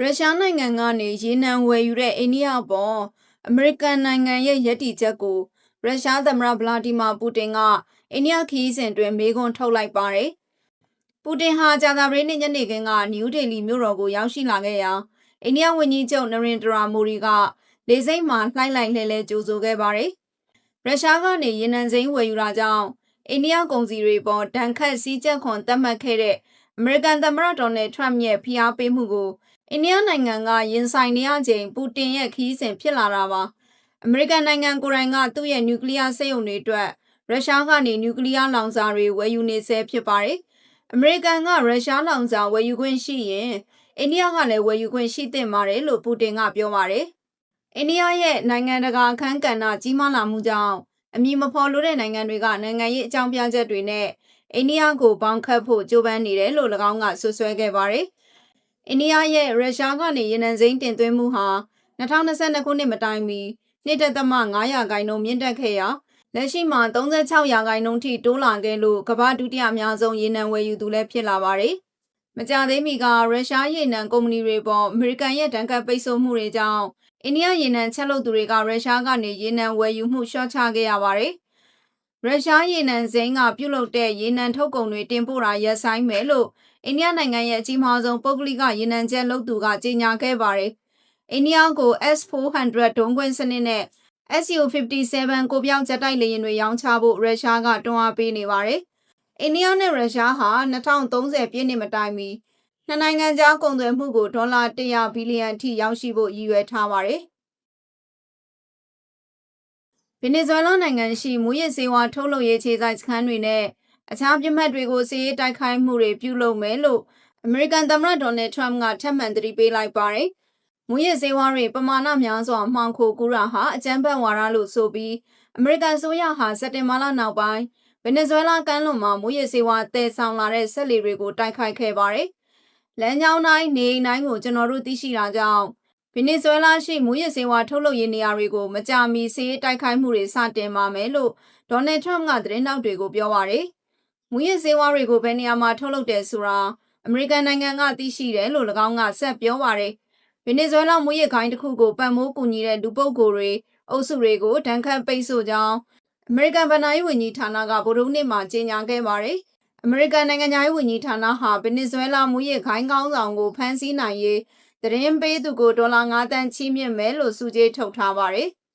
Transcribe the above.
ရုရှားနိုင်ငံကနေရေနံဝယ်ယူတဲ့အိန္ဒိယပေါ်အမေရိကန်နိုင်ငံရဲ့ယက်တီချက်ကိုရုရှားသမ္မတဗလာဒီမာပူတင်ကအိန္ဒိယခီးစဉ်တွင်မေးခွန်းထုတ်လိုက်ပါတယ်။ပူတင်ဟာကြာသပတေးနေ့ညနေခင်းကနယူးဒေလီမြို့တော်ကိုရောက်ရှိလာခဲ့ရာအိန္ဒိယဝန်ကြီးချုပ်နရင်ဒရာမိုဒီကလေဆိပ်မှာလှိုင်းလိုက်လှဲလဲကြိုဆိုခဲ့ပါတယ်။ရုရှားကနေရေနံစိမ်းဝယ်ယူတာကြောင့်အိန္ဒိယကုန်စည်တွေပေါ်ဒဏ်ခတ်စည်းကြပ်ခွန်သတ်မှတ်ခဲ့တဲ့အမေရိကန်သမ္မတဒေါ်နယ်ထရမ့်ရဲ့ဖိအားပေးမှုကို အိန္ဒိယနိုင်ငံကရင်ဆိုင်နေရချိန်ပူတင်ရဲ့ခီးစဉ်ဖြစ်လာတာပါအမေရိကန်နိုင်ငံကိုယ်တိုင်ကသူ့ရဲ့နျူကလ িয়ার စက်ရုံတွေအတွက်ရုရှားကနေနျူကလ িয়ার လောင်စာတွေဝယ်ယူနေဆဲဖြစ်ပါတယ်အမေရိကန်ကရုရှားလောင်စာဝယ်ယူခွင့်ရှိရင်အိန္ဒိယကလည်းဝယ်ယူခွင့်ရှိသင့်ပါတယ်လို့ပူတင်ကပြောပါတယ်အိန္ဒိယရဲ့နိုင်ငံတကာအခမ်းကဏ္ဍကြီးမားလာမှုကြောင့်အမည်မဖော်လို့တဲ့နိုင်ငံတွေကနိုင်ငံရေးအကြောင်းပြချက်တွေနဲ့အိန္ဒိယကိုပေါင်းခတ်ဖို့ကြိုးပမ်းနေတယ်လို့၎င်းကဆွဆွဲခဲ့ပါတယ်။ အိန္ဒိယရဲ့ရုရှားကနေရေနံစိမ်းတင်သွင်းမှုဟာ2022ခုနှစ်မတိုင်မီ1.5ရာခိုင်နှုန်းမြင့်တက်ခဲ့ရာလက်ရှိမှာ36ရာခိုင်နှုန်းထိတိုးလာခဲ့လို့ကမ္ဘာဒုတိယအများဆုံးရေနံဝယ်ယူသူလည်းဖြစ်လာပါတယ်။မကြသေးမီကရုရှားရေနံကုမ္ပဏီတွေပေါ်အမေရိကန်ရဲ့တန်ခတ်ပိတ်ဆို့မှုတွေကြောင့်အိန္ဒိယရေနံချက်လုပ်သူတွေကရုရှားကနေရေနံဝယ်ယူမှုလျှော့ချခဲ့ရပါတယ်။ ရုရှားရေနံစိမ်းကပြုတ်လုတဲ့ရေနံထုတ်ကုန်တွေတင်ပို့တာရပ်ဆိုင်းမယ်လို့အိန္ဒိယနိုင်ငံရဲ့အကြီးမားဆုံးပုဂ္ဂလိကရေနံချက်လုပ်သူကကြေညာခဲ့ပါတယ်။အိန္ဒိယကို S400 ဒုံးခွင်းစနစ်နဲ့ SU-57 ကိုပြောင်းဂျက်တိုက်လေယာဉ်တွေရောင်းချဖို့ရုရှားကတွန်းအားပေးနေပါတယ်။အိန္ဒိယနဲ့ရုရှားဟာ2030ပြည့်နှစ်မတိုင်မီနှစ်နိုင်ငံကြားကုန်သွယ်မှုကိုဒေါ်လာ100ဘီလီယံထိရောက်ရှိဖို့ရည်ရွယ်ထားပါတယ်။ ဗင်နီဇွဲလားနိုင်ငံရှိမူရစ်စေဝါထုတ်လုပ်ရေးခြေဆိုင်စခန်းတွေနဲ့အခြားပြစ်မှတ်တွေကိုစီးရေးတိုက်ခိုက်မှုတွေပြုလုပ်မယ်လို့အမေရိကန်သမ္မတဒေါ်နယ်ထရမ့်ကထပ်မံသတိပေးလိုက်ပါတယ်။မူရစ်စေဝါတွေပမာဏများစွာမှောင်ခိုကူးတာဟာအကြမ်းဖက်ဝါဒလို့ဆိုပြီးအမေရိကန်ဆိုရဟာစက်တင်ဘာလနောက်ပိုင်းဗင်နီဇွဲလားကမ်းလွန်မှာမူရစ်စေဝါတည်ဆောင်လာတဲ့ဆက်လီတွေကိုတိုက်ခိုက်ခဲ့ပါတယ်။လမ်းကြောင်းတိုင်းနေအိမ်တိုင်းကိုကျွန်တော်တို့သိရှိတာကြောင့် ဗင်နီဇွဲလားရှိမူရစ်စေဝါထုတ်လုပ်ရေးနေရာတွေကိုမကြာမီစီးရေးတိုက်ခိုက်မှုတွေစတင်ပါမယ်လို့ဒေါ်နယ်ထရမ့်ကသတင်းတောက်တွေကိုပြောပါတယ်။မူရစ်စေဝါတွေကိုဘယ်နေရာမှာထုတ်လုပ်တယ်ဆိုတာအမေရိကန်နိုင်ငံကသိရှိတယ်လို့၎င်းကဆက်ပြောပါတယ်။ဗင်နီဇွဲလားမူရစ်ခိုင်းတစ်ခုကိုပတ်မိုးကူညီတဲ့လူပုဂ္ဂိုလ်တွေအုပ်စုတွေကိုဒဏ်ခတ်ပိတ်ဆို့ကြောင်းအမေရိကန်ဗဏ္ဍာရေးဝန်ကြီးဌာနကဗုဒ္ဓနေ့မှာကြေညာခဲ့ပါတယ်။အမေရိကန်နိုင်ငံသားရေးဝန်ကြီးဌာနဟာဗင်နီဇွဲလားမူရစ်ခိုင်းကောင်းဆောင်ကိုဖမ်းဆီးနိုင်ရေး သတင်းပေးသူကိုဒေါ်လာ9တန်းချီးမြှင့်မယ်လို့စုကြေးထုတ်ထားပါတယ်။